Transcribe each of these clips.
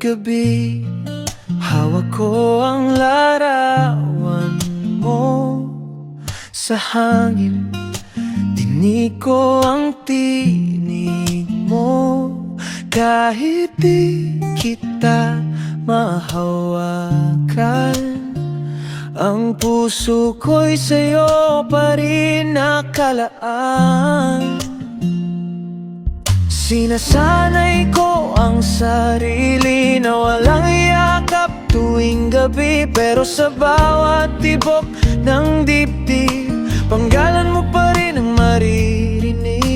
gabi Hawak ko ang larawan mo. Sa hangin Dinig ko ang tinig mo. Kahit di kita mahawakan Ang puso ko'y sa'yo pa rin nakalaan Sinasanay ko ang sarili na walang yakap tuwing gabi Pero sa bawat tibok ng dibdib Panggalan mo pa rin ang maririnig.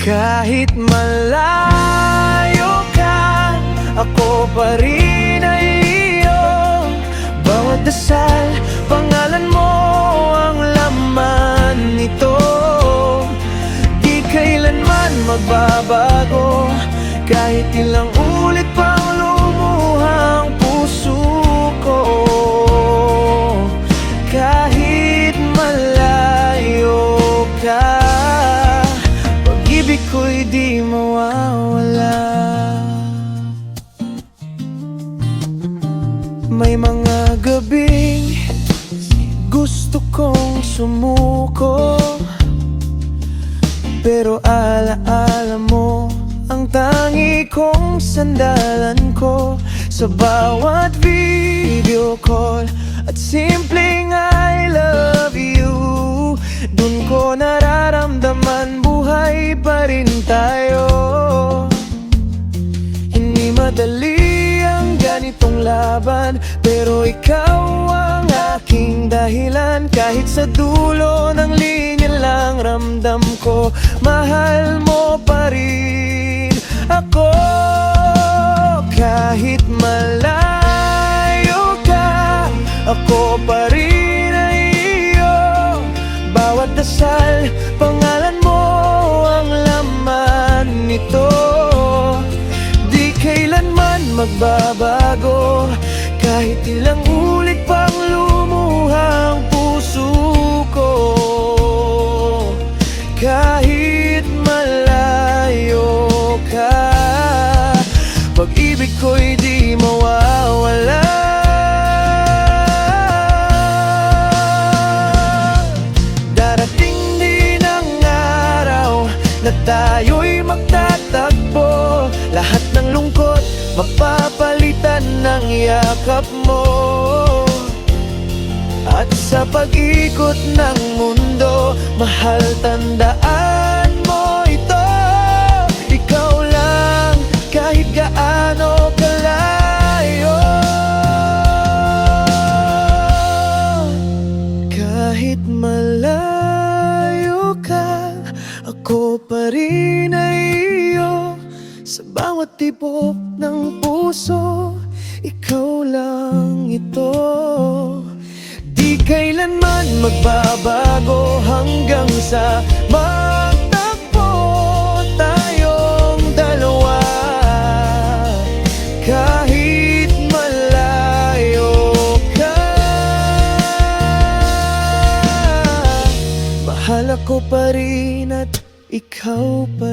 Kahit malayo ka, ako pa rin kailanman magbabago. Kahit ilang ulit pang lumuhang puso ko. Kahit malayo ka Pag-ibig ko'y di mawawala. May mga gabing gusto kong sumuko Pero alaala mo ang tangi kong sandalan ko Sa bawat video call. At simpleng I love you Dun ko nararamdaman buhay pa rin tayo. Hindi madali ang ganitong laban Pero ikaw ang aking dahilan Kahit sa dulo ng linya lang ramdam ko Mahal mo pa rin. Ako Kahit malayo ka Ako pa rin ay iyo. Bawat dasal, pangalan mo ang laman nito. Di kailanman magbabago Kahit ilang ulit pang tayo'y magtatagpo Lahat ng lungkot mapapalitan ng yakap mo. At sa pag-ikot ng mundo, mahal tandaan ako pa rin ay iyo Sa bawat tibok ng puso, ikaw lang ito. Di kailanman magbabago hanggang sa magtagpo tayong dalawa. Kahit malayo ka Mahal ako pa rin at ikaw pa